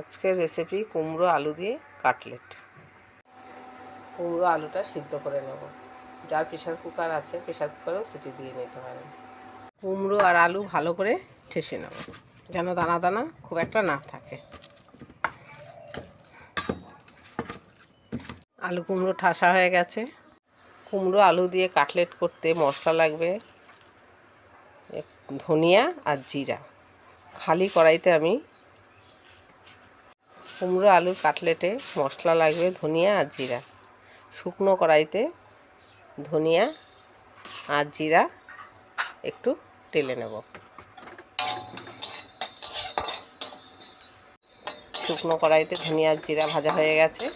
আজকের রেসিপি কুমড়ো আলু দিয়ে কাটলেট কুমড়ো আলুটা সিদ্ধ করে নেব। যার প্রেশার কুকার আছে প্রেশার কুকারেও সিটি দিয়ে নিতে পারেন। কুমড়ো আর আলু ভালো করে ঠেসে নেব, যেন দানা দানা খুব একটা না থাকে। আলু কুমড়ো ঠাসা হয়ে গেছে। কুমড়ো আলু দিয়ে কাটলেট করতে মশলা লাগবে ধনিয়া আর জিরা। খালি কড়াইতে আমি কুমড়ো, আলুর কাটলেটে মশলা লাগবে ধনিয়া আর জিরা। শুকনো কড়াইতে ধনিয়া আর জিরা একটু টেলে নেব। শুকনো কড়াইতে ধনিয়া আর জিরা ভাজা হয়ে গেছে,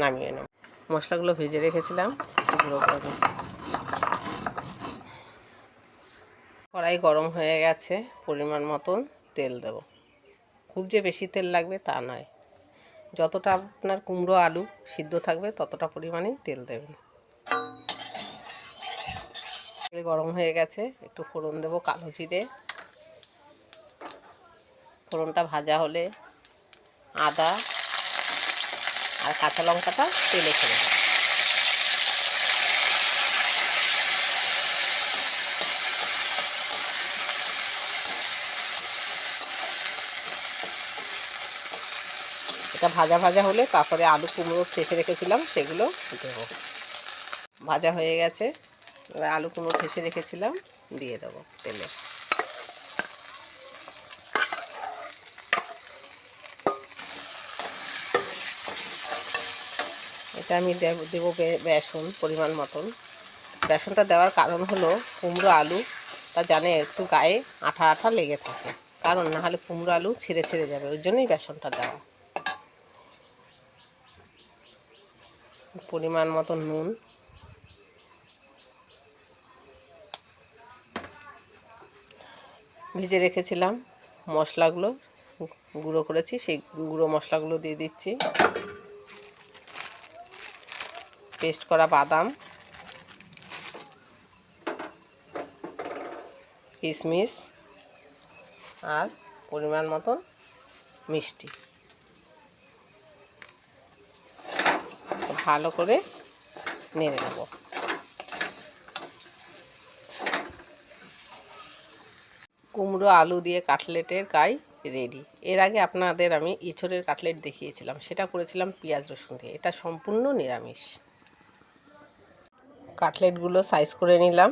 নামিয়ে নেব। মশলাগুলো ভেজে রেখেছিলাম। কড়াই গরম হয়ে গেছে, পরিমাণ মতন তেল দেব। খুব যে বেশি তেল লাগবে তা নয়। যতটা আপনার কুমড়ো, আলু সিদ্ধ থাকবে ততটা পরিমাণেই তেল দেবেন। তেল গরম হয়ে গেছে, একটু ফোড়ন দেব কালো জিরে। ফোড়নটা ভাজা হলে আদা আর কাঁচা লঙ্কাটা তেলে ছেড়ে দেব। এটা ভাজা ভাজা হলে তারপরে আলু কুমড়ো ঠেসে রেখেছিলাম সেগুলো দেবো ভাজা হয়ে গেছে। এবার আলু কুমড়ো ঠেসে রেখেছিলাম দিয়ে দেবো তেলে। এটা আমি দেব বেসন পরিমাণ মতন। বেসনটা দেওয়ার কারণ হলো কুমড়ো আলু তা জানে একটু গায়ে আঠা আঠা লেগে থাকে। কারণ না হলে কুমড়ো আলু ছিঁড়ে ছিঁড়ে যাবে ওই জন্যই বেসনটা দেওয়া। পরিমাণ মতো নুন। ভেজে রেখেছিলাম মশলাগুলো, গুঁড়ো করেছি, সেই গুঁড়ো মশলাগুলো দিয়ে দিচ্ছি। পেস্ট করা বাদাম কিশমিশ আর পরিমাণ মতন মিষ্টি। ভালো করে নেড়ে নেব। কুমড়ো, আলু দিয়ে কাটলেটের গাই রেডি। এর আগে আপনাদের আমি ইঁচড়ের কাটলেট দেখিয়েছিলাম, সেটা করেছিলাম পেঁয়াজ রসুন দিয়ে। এটা সম্পূর্ণ নিরামিষ। কাটলেটগুলো সাইজ করে নিলাম।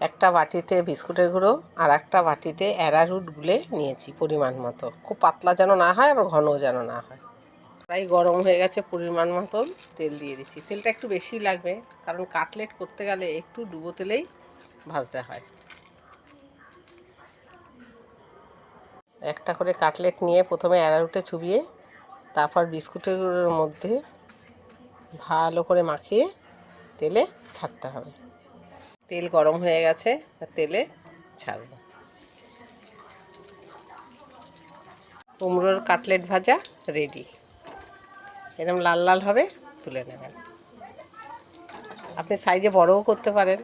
একটা বাটিতে বিস্কুটের গুঁড়ো আর একটা বাটিতে অ্যারারুট গুলে নিয়েছি পরিমাণ মতো। খুব পাতলা যেন না হয়, আবার ঘনও যেন না হয়। প্রায় গরম হয়ে গেছে পরিমাণ মতন, তেল দিয়ে দিচ্ছি। তেলটা একটু বেশি লাগবে, কারণ কাটলেট করতে গেলে একটু ডুবো তেলেই ভাজতে হয়। একটা করে কাটলেট নিয়ে প্রথমে অ্যারারুটে চুবিয়ে, তারপর বিস্কুটের মধ্যে ভালো করে মাখিয়ে তেলে ছাড়তে হবে। তেল গরম হয়ে গেছে, তেলে ছাড়ব। কুমড়োর কাটলেট ভাজা রেডি। এরকম লাল লাল হবে তুলে নেবেন। আপনি সাইজে বড়ও করতে পারেন।